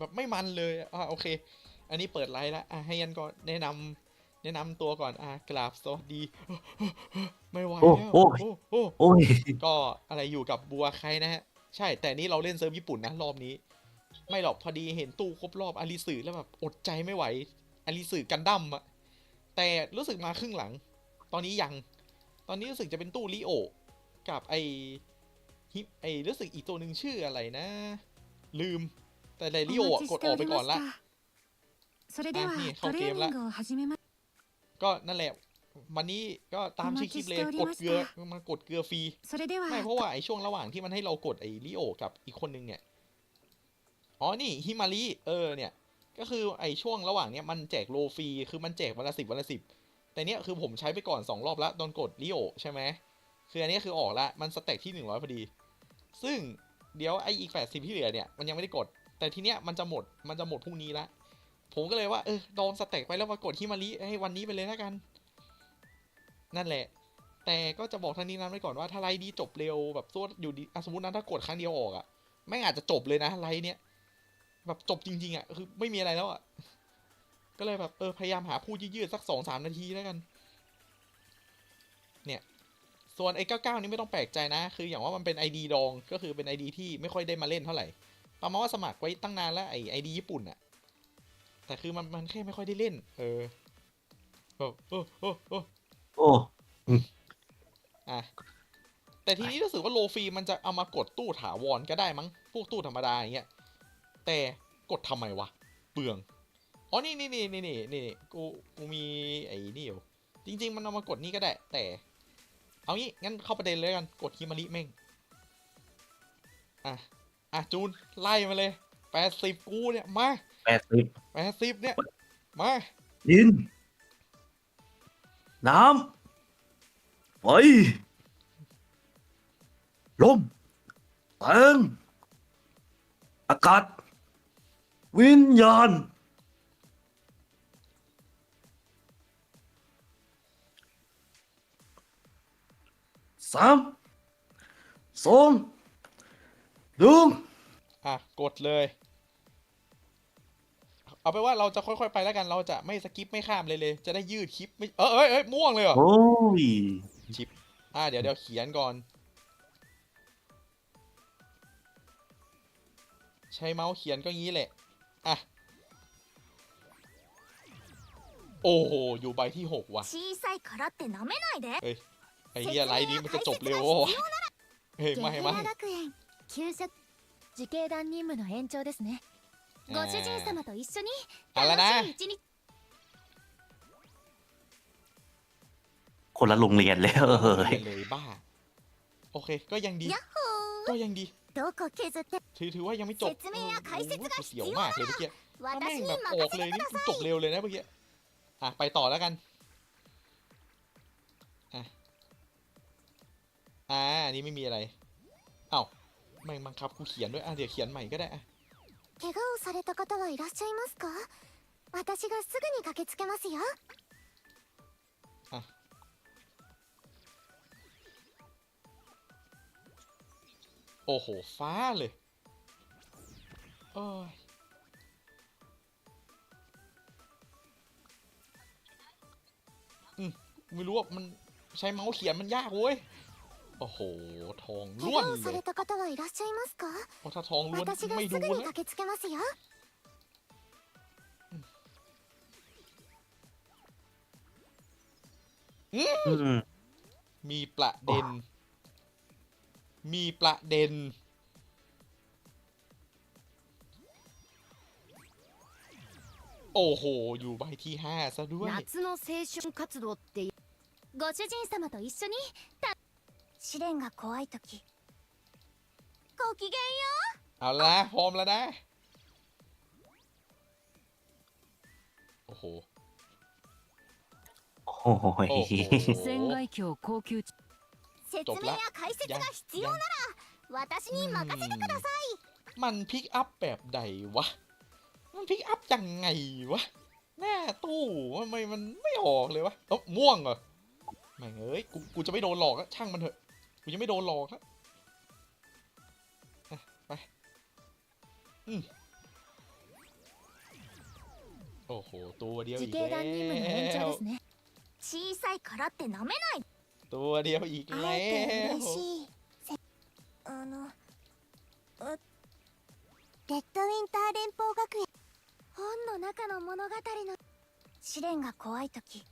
แบบไม่มันเลยอะโอเค อันนี้เปิดไลฟ์แล้วอะให้ยันก่อนแนะนำแนะนำตัวก่อนอะกราบสวัสดี ไม่ไหวโอ้แล้วโอ้โอ้โอ้โอ้ยก็อะไรอยู่กับบัวใครนะฮะใช่ แต่นี่เราเล่นเซิร์ฟญี่ปุ่นนะรอบนี้ ไม่หรอกพอดีเห็นตู้ครบรอบอาริสึแล้วแบบอดใจไม่ไหวอาริสึกันดั้มอะแต่รู้สึกมาครึ่งหลัง ตอนนี้ยัง ตอนนี้รู้สึกจะเป็นตู้ลิโอกับไอฮิไอรู้สึกอีกตัวหนึ่งชื่ออะไรนะ ลืม แต่ไดริโอกดออกไปก่อนละนี่เข้าเกมละก็นั่นแหละวันนี้ก็ตามชื่อคลิปเลยกดเกลือมากดเกลือฟรีไม่เพราะว่าไอช่วงระหว่างที่มันให้เรากดไอริโอกับอีกคนนึงเนี่ยอ๋อนี่ฮิมารีเออเนี่ย ก็คือไอช่วงระหว่างเนี้ยมันแจกโลฟรีคือมันแจกวันละสิบวันละสิบแต่เนี้ยคือผมใช้ไปก่อนสองรอบละตอนกดริโอใช่ไหมคืออันนี้คือออกละมันสแต็กที่หนึ่งร้อยพอดี ซึ่งเดี๋ยวไออีกแปดสิบที่เหลือเนี่ยมันยังไม่ได้กด แต่ทีเนี้ยมันจะหมดมันจะหมดพรุ่งนี้ละผมก็เลยว่าเออลองสเต็กไปแล้วมากดฮิมารีให้วันนี้ไปเลยแล้วกัน นั่นแหละ แต่ก็จะบอกทางนี้นั้นไว้ก่อนว่าถ้าไลฟ์ดีจบเร็วแบบตัวอยู่ดีสมมตินะถ้ากดครั้งเดียวออกอะไม่อาจจะจบเลยนะไลฟ์เนี้ยแบบจบจริง ๆอะคือไม่มีอะไรแล้วอะก็เลยแบบเออพยายามหาพูดยืดๆสักสองสามนาทีแล้วกัน เนี่ย ส่วนไอ้เก้าเก้านี้ไม่ต้องแปลกใจนะ คืออย่างว่ามันเป็น ID ดองก็คือเป็น ID ที่ไม่ค่อยได้มาเล่นเท่าไหร่ ประมาณว่าสมัครไว้ตั้งนานแล้วไอ้ไอดีญี่ปุ่นอะแต่คือมันมันแค่ไม่ค่อยได้เล่น เออแบบเออเออเออโอ้อะแต่ทีนี้รู้สึกว่าโลฟรีมันจะเอามากดตู้ถาวรก็ได้มั้งพวกตู้ธรรมดาอย่างเงี้ยแต่กดทำไมวะเปลืองอ๋อนี่นี่นี่นี่นี่นี่กูกูมีไอ้นี่อยู่จริง ๆ มันเอามากดนี่ก็ได้ แต่ เอางี้งั้นเข้าประเด็นเลยกันกดฮิมาริแม่งอะ อะจูนไล่มาเลยแปดสิบกูเนี่ยมาแปดสิบแปดสิบเนี่ยมาดิน น้ำไฟลมแสงอากาศ วิญญาณสามสอง หนึ่ง อ่ะ กดเลย เอาไปนว่าเราจะค่อยๆไปแล้วกัน เราจะไม่สกิปไม่ข้ามเลยเลย จะได้ยืดคลิปไม่ เออเอยเอยม่วงเลยเหรอ โอ้ย อ่ะเดี๋ยวเดี๋ยวเขียนก่อน ใช้เมาส์เขียนก็งี้แหละ อ่ะ โอ้โห อยู่ใบที่หกว่ะ 小さいからって舐めないで ไอ้เหี้ยไลน์นี้มันจะจบเร็ววะเฮ้ย ゲ ไม่ ヘ ไม่ ラ学園 給食自警団任務の延長ですねご主人様と一緒に เอาละ 楽 นะ しい一日 คนละโรงเรียนเลยเฮ้ย เรียนเลยบ้า โอเค ก็ยังดี やっほ ก็ยังดี ーどこ削って ถือถือว่ายังไม่จบ 説明や解説が โอ้โหเสียวมากเลยเมื่อกี้ถ้าแม่ 私 ง に แบบอ 任 อก せ เลย てく นี่ ださ จ い บเร็วเลยนะเมื่อกี้ อ่ะ ไปต่อแล้วกัน อ่ะ อ่าอันนี้ไม่มีอะไร เอ้า แม่งบังคับกูเขียนด้วย อ่ะ เดี๋ยวเขียนใหม่ก็ได้อ่ะ 怪我をされた方はいらっしゃいますか私がすぐに駆けつけますよ โอ้โห ฟ้าเลยโอ้ยอืมไม่รู้ว่ามันใช้เมาส์เขียนมันยากเว้ย โอ้โห ทอง 怪 ล้วน 我を เล さ ย れた方はいらっしゃいますか เพราะถ้าทองล้วน 私が ไม่ す ดู ぐに แล้ว 駆けつけますよ อืม มีประเด็น มีประเด็น โอ้โห อยู่ใบที่ห้าซะด้วย 夏の青春活動ってご主人様と一緒にた 試練が怖い時ごきげんよ เอาละพร้อมแล้วนะ โอ้โห โอ้ย โอ้โห 船外橋高級地う説明や解説が必要なら私に任せてください มันพิกอัพแบบใดวะ มันพิกอัพยังไงวะ หน้าตู้ทำไมมันไม่ออกเลยวะเอ้าม่วงเหรอแม่งเอ้ย กู กูจะไม่โดนหลอกแล้วช่างมันเถอะ กูจะไม่โดนหลอกแล้วอ่ะไป อืม โห ตัวเดียว 自 อีก 警 แล้ 団任務の延長 ว ですね小さいからって舐めない ตัวเดียวอีก 会 แล้ えて ว 嬉しいせあのうレッドウィンター連邦学園本の中の物語の試練が怖い時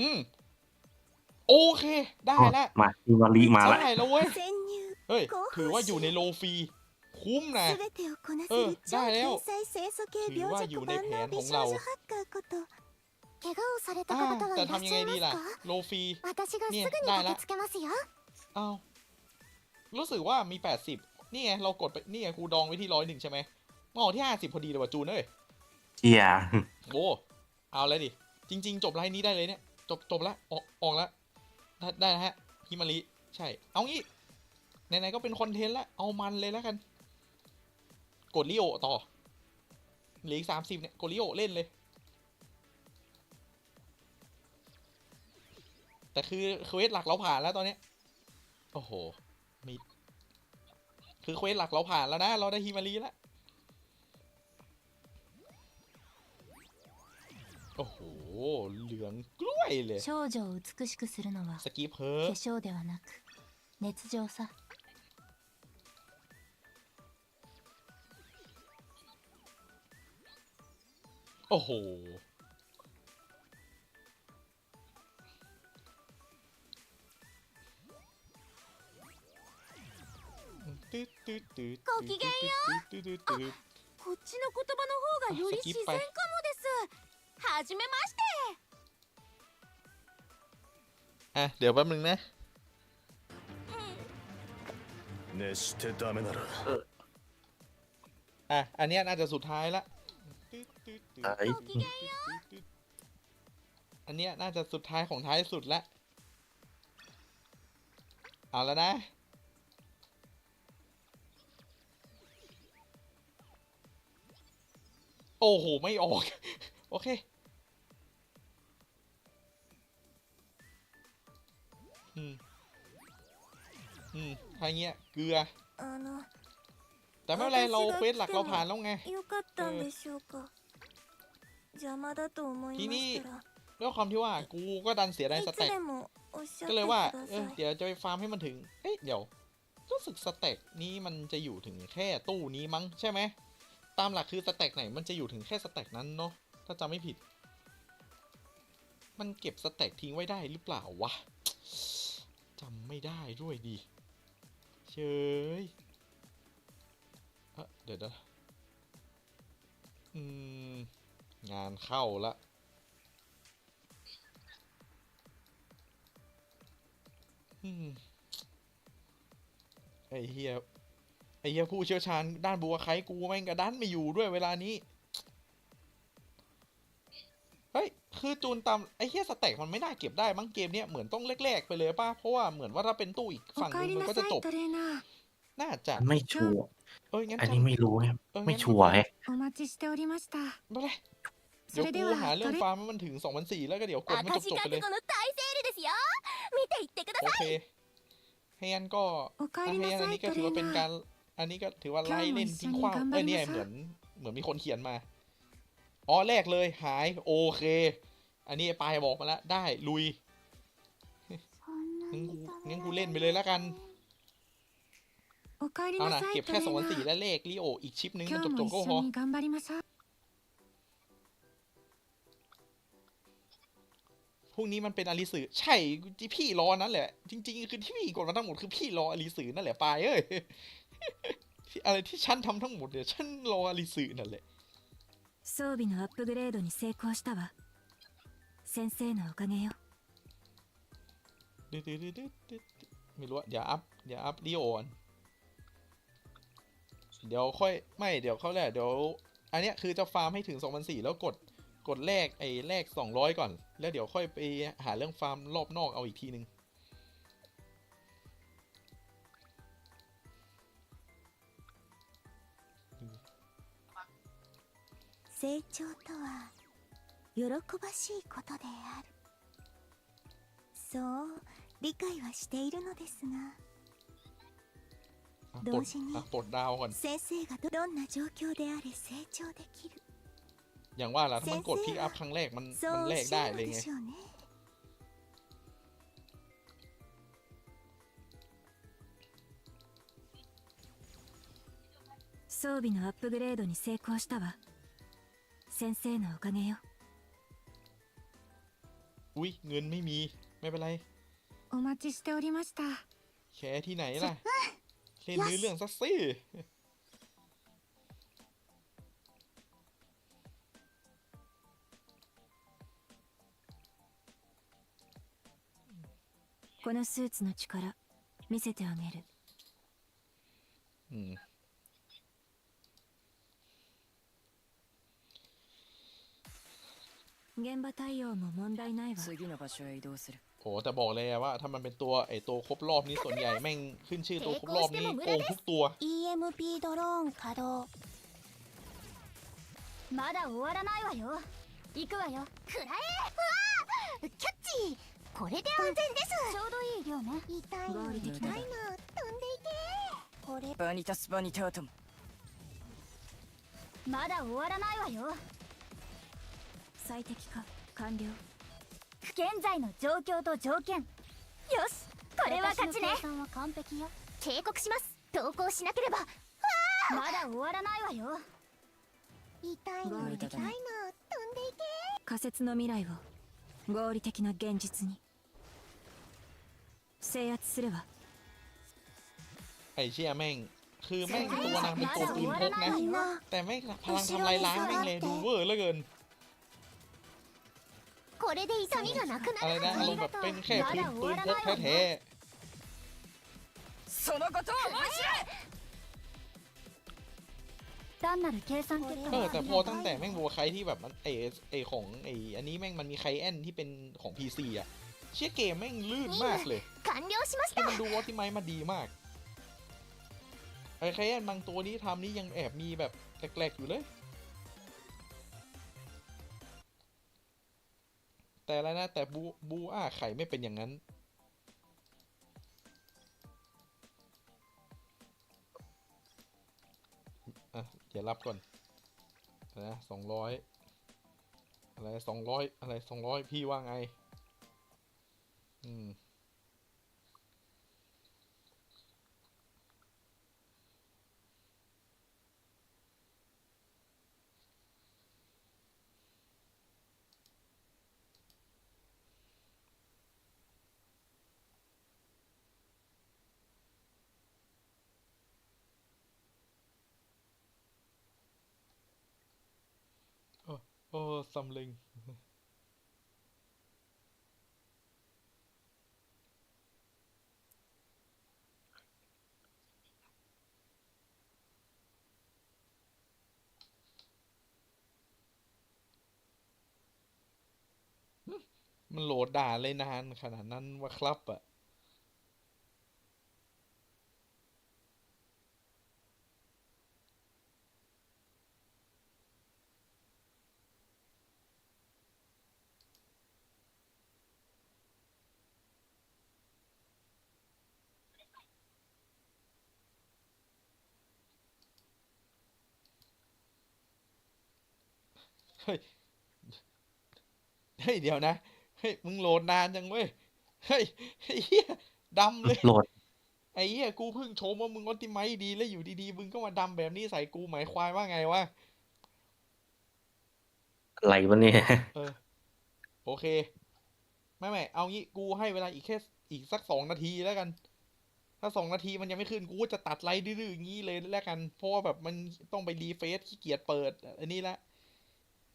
อืมโอเค ได้แล้วมาอิวารีมาแล้วใช่แล้วเว้ยเฮ้ยถือว่าอยู่ในโลฟีคุ้มนะเออได้แล้วถือว่าอยู่ในแผนของเราแต่ทำยังไงดีล่ะ โลฟีนี่ได้แล้วเอารู้สึกว่ามี 80 นี่ไง เรากดไป นี่ไงครูดองไว้ที่ร้อยหนึ่งใช่ไหมมาอที่ 50 พอดีเลยว่ะจูนเอ้ยเจียโอ้เอาเลยดิ จริง ๆ จบไลน์นี้ได้เลยเนี่ย จบจบละออกออกละได้ได้แล้วฮะฮิมาริใช่ เอางี้ไหนๆก็เป็นคอนเทนต์ละเอามันเลยแล้วกัน กดลิโอต่อเหลืออีกสามสิบเนี่ยกดลิโอเล่นเลย แต่คือเควสหลักเราผ่านแล้วตอนเนี้ยโอ้โหมีคือเควสหลักเราผ่านแล้วนะ เราได้ฮิมารีแล้ว โอ้โห เหลืองกล้วยเลย 少女を美しくするのは สกิปเพิร์ 化粧ではなく熱情さ โอ้โห ごきげんようこっちの言葉の方がより自然かもです はじめまして อ่ะ เดี๋ยวแป๊บนึงนะ 熱してダメなら อ่ะ อันเนี้ยน่าจะสุดท้ายละ ไอ้ อันเนี้ยน่าจะสุดท้ายของท้ายสุดละ เอาแล้วนะ โอ้โห ไม่ออก โอเค อืมถ้าเงี้ย เกลือ あの แต่ไม่เป็นไร เราเควสหลักเราผ่านแล้วไง よかったんでしょうか邪魔だと思いましたら ด้วยความที่ว่ากูก็ดันเสียดาย い ส つ แต็ก でもおっしゃって ก็ く เลยว่า だ เอ さ อย เดี๋ยวจะไปฟาร์มให้มันถึง เอ๊ะ เดี๋ยว รู้สึกสแต็กนี้มันจะอยู่ถึงแค่ตู้นี้มั้งใช่ไหม ตามหลักคือสแต็กไหนมันจะอยู่ถึงแค่สแต็กนั้นเนาะ ถ้าจำไม่ผิด มันเก็บสแต็กทิ้งไว้ได้หรือเปล่าวะจำไม่ได้ด้วยดิ เชยเอ้อเดี๋ยวนะอืม งานเข้าละอืมไอเฮียไอเฮียผู้เชี่ยวชาญด้านบัวไคกูแม่งกระดันไม่อยู่ด้วยเวลานี้ เฮ้ย คือจูนตามไอ้เฮียสเต็กมันไม่น่าเก็บได้มั้งเกมเนี้ยเหมือนต้องแรกๆไปเลยป่ะ เพราะว่าเหมือนว่าถ้าเป็นตู้อีกฝั่งนึงมันก็จะจบ น่าจะไม่ชัวร์เอ้ยงั้นอันนี้ไม่รู้ครับไม่ชัวร์ฮะไม่เลยเดี๋ยวกูหาเรื่องฟาร์มมันถึงสองพันสี่แล้วก็เดี๋ยวกดมันจบๆไปเลยโอเคเฮียนก็เฮียนอันนี้ก็ถือว่าเป็นการ อันนี้ก็ถือว่าไล่เล่นทิ้งคว้างเอ้ยนี่ยเหมือนเหมือนมีคนเขียนมา อ๋อแรกเลยหายโอเค อันนี้ปลายบอกมาแล้วได้ลุยงั้งั้นกูเล่นไปเลยแล้วกันเอาล่ะเก็บแค่สองสี่และเลขลิโออีกชิปนึงจบจบก็พอพรุ่งนี้มันเป็นอลิสือใช่ที่พี่รอนั่นแหละ จริง ๆ คือที่พี่กดมาทั้งหมดคือพี่รออลิสือนั่นแหละปายเอ้ยอะไรที่ฉันทำทั้งหมดเนี่ยฉันรออลิสือนั่นแหละ 装備のアップグレードに成功したわ先生のおかげよ ไม่รู้อะเดี๋ยวอัพเดี๋ยวอัพลิโอก่อนเดี๋ยวค่อยไม่เดี๋ยวเขาแหละเดี๋ยว อันเนี้ยคือจะฟาร์มให้ถึง2004แล้วกดกดแลกไอ้แลก200 ก่อน แล้วเดี๋ยวค่อยไปหาเรื่องฟาร์มรอบนอกเอาอีกทีนึง 成長とは喜ばしいことであるそう理解はしているのですが อ่ะ ปลด 同時に อ่ะปลดดาวก่อน 先生がどんな状況であれ成長できる อย่างว่าล่ะถ้ามันกดพิกอัพครั้งแรกมัน そ มัน う แล おっ ก し ได้ ゃるの เลย で ไง しょうね装備のアップグレードに成功したわ 先生のおかげよ อุ้ยเงินไม่มี ไม่เป็นไร お待ちしておりました แค่ที่ไหนล่ะเล่นเนื้อเรื่องซัสซี่ このスーツの力見せてあげる อืม 現場対応も問題ないわ次の場所へ移動する โหแต่บอกเลยอะว่า ถ้ามันเป็นตัวไอตัวครบรอบนี้ส่วนใหญ่แม่งขึ้นชื่อตัวครบรอบนี้โกงทุกตัว EMP ドローン稼働まだ終わらないわよ行くわよくらえうわキャッチこれで安全ですちょうどいい量ね痛いの合理的だ痛いの飛んでいけこれバニタスバニタートムまだ終わらないわよ 最適化完了現在の状況と条件よしこれは勝ちね計算は完璧よ警告します投降しなければまだ終わらないわよ痛いの痛いの飛んでいけ仮説の未来を合理的な現実に制圧するわ ไอเชี่ยแม่ง คือแม่งตัวนางเป็นตัวปืนพกนะ みんな แต่แม่งพลังทำลายล้างแม่งเลยดูเวอร์เหลือเกิน これで痛みがなくな อะไร る นะอารมณ์แบบเป็นแค่ปืนปืนพกแท้ そのことを申しれ単なる計算結 ๆ 果 เออแต่พอตั้งแต่แม่งบัวใครที่แบบมันไอไอของไออันนี้แม่งมันมีไคแอนที่เป็นของ PC อ่ะ เชี่ยเกมแม่งลื่นมากเลย 完了しまし ให้ た มันดูวอติไมมาดีมาก ไอ้ไคแอนบางตัวนี้ทำนี่ยังแอบมีแบบแกลกๆอยู่เลย แต่แล้วนะ แต่บูบูอาไข่ไม่เป็นอย่างนั้น อะเดี๋ยวรับก่อนอะไรนะสองร้อยอะไรสองร้อยอะไรสองร้อยพี่ว่าไง อืม โอ้สำลึงมันโหลดด่าเลยนานขนาดนั้นวะครับอะ เฮ้ยเฮ้ยเดี๋ยวนะเฮ้ยมึงโหลดนานจังเว้ยเฮ้ยไอ้เหี้ยดำเลยโหลดไอ้เหี้ยกูเพิ่งชมว่ามึงออติไมซ์ดีแล้วอยู่ดีๆมึงก็มาดำแบบนี้ใส่กูหมายความว่าไงวะอะไรวะเนี่ยเออโอเคไม่ไม่เอางี้กูให้เวลาอีกแค่อีกสักสองนาทีแล้วกัน ถ้าสองนาทีมันยังไม่ขึ้นกูก็จะตัดไลน์ดื้อๆอย่างนี้เลยแล้วกัน เพราะว่าแบบมันต้องไปรีเฟซขี้เกียจเปิด อันนี้ละ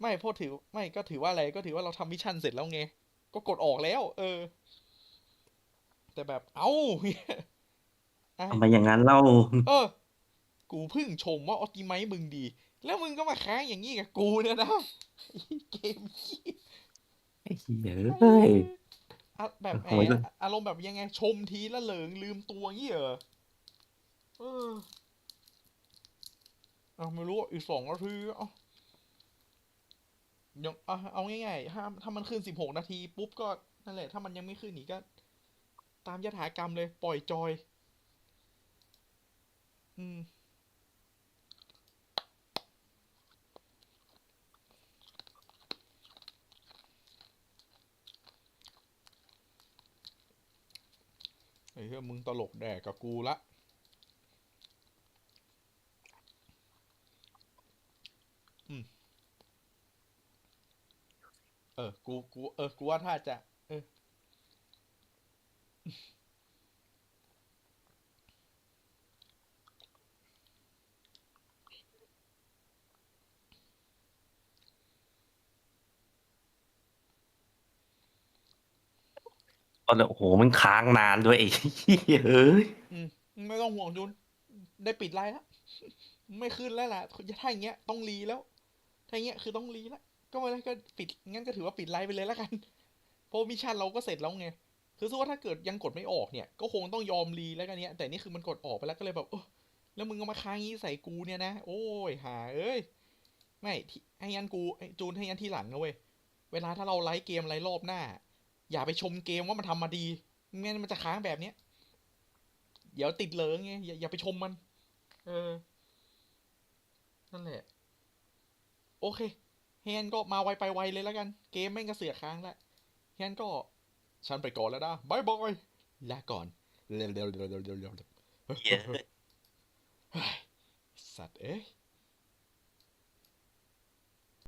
ไม่เพราะถือ ไม่ก็ถือว่าอะไรก็ถือว่าเราทำมิชชั่นเสร็จแล้วไง ก็กดออกแล้ว เออ แต่แบบ เอ้าอะทำไมอย่างนั้นเล่า เออ กูเพิ่งชมว่าออติไมซ์มึงดี แล้วมึงก็มาค้างอย่างนี้กับกูเนี่ยนะเกมขี้ไอ้เหี้ยเอ้ยอะแบบโอ้ยแอบอารมณ์แบบยังไง ชมทีละเหลิงลืมตัวงี้เหรอเออเอาไม่รู้อะอีกสองนาทีเอา ยังเอาเอาง่ายๆถ้าถ้ามันขึ้นสิบหกนาทีปุ๊บก็นั่นแหละ ถ้ามันยังไม่ขึ้นอีกก็ ตามยถากรรมเลย ปล่อยจอย อืมไอ้เหี้ยมึงตลกแดกกับกูละ อืม เออ กูกูเออกูว่าถ้าจะ เออ ตอนนั้นโอ้โหมันค้างนานด้วยไอ้เหี้ยเอ้ยอืมไม่ต้องห่วงจุนได้ปิดไลน์แล้ว ไม่ขึ้นแล้วล่ะถ้าอย่างเงี้ยต้องรีแล้ว ถ้าอย่างเงี้ยคือต้องรีแล้ว ก็ไม่ได้วก็ปิดงั้นก็ถือว่าปิดไลน์ไปเลยแล้วกันเพราะมิชชั่นเราก็เสร็จแล้วไงคือสู้ว่าถ้าเกิดยังกดไม่ออกเนี่ย ก็คงต้องยอมรีแล้วกันเนี้ยแต่นี่คือมันกดออกไปแล้วก็เลยแบบเออแล้วมึงก็มาค้างงี้ใส่กูเนี่ยนะ โอ้ยหา เอ้ย ไม่ให้ยันกูจูนให้ยันที่หลังนะเว้ยเวลาถ้าเราไลฟ์เกมอะไรรอบหน้า อย่าไปชมเกมว่ามันทำมาดีไม่งั้นมันจะค้างแบบเนี้ยเดี๋ยวติดเหลิงไงอย่าอย่าไปชมมัน เออ นั่นแหละ โอเค แฮนก็มาไวไปไวเลยแล้วกัน เกมแม่งก็เสือกค้างแล้วแฮนก็ฉันไปก่อนแล้วนะบายบายลาก่อนเร็วเร็วเร็วเร็วเร็วเร็วเหี้ยเฮ้ยสัตว์เอ้ย